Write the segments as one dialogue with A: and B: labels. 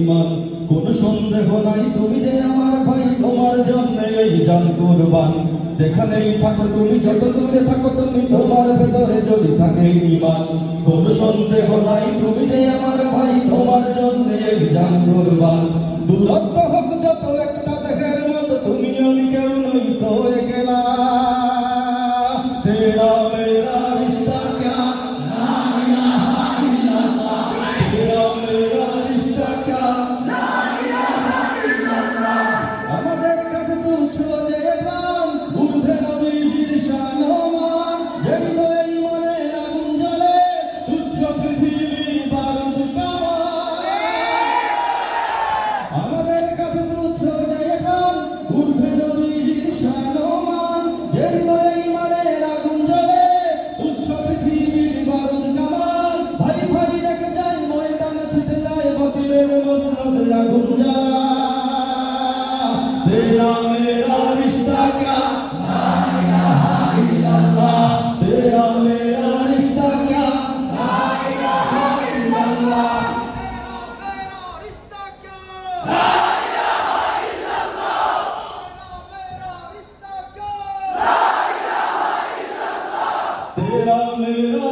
A: ইমান, কোন সন্দেহ নাই, তুমি যে আমার ভাই, তোমার জন্য এই জান কোরবান। যেখানেই থাকো তুমি, যত দূরে থাকো তুমি, তোমার ভেতরে যদি থাকে ইমান। কোন সন্দেহ নাই, তুমি যে আমার ভাই, তোমার জন্য এই জান কোরবান। দূরত্ব হোক যত একটা দেখ তিলের মসনদে আগুন জ্বালা। তেরা মেরা রিশতা কা লা ইলাহা ইল্লাল্লাহ তেরা মেরা রিশতা কা লা ইলাহা ইল্লাল্লাহ
B: तेरा मेरा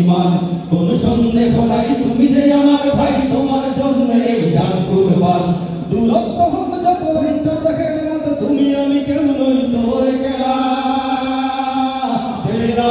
A: ইমান, কোন সন্দেহ নাই। তুমি যে আমার ভাই, তোমার জন্য জান কুরবান। দুরত্ব হোক যত দেখে গেলাম, তুমি আমি কেমন হয়ে গেলাম। তেরা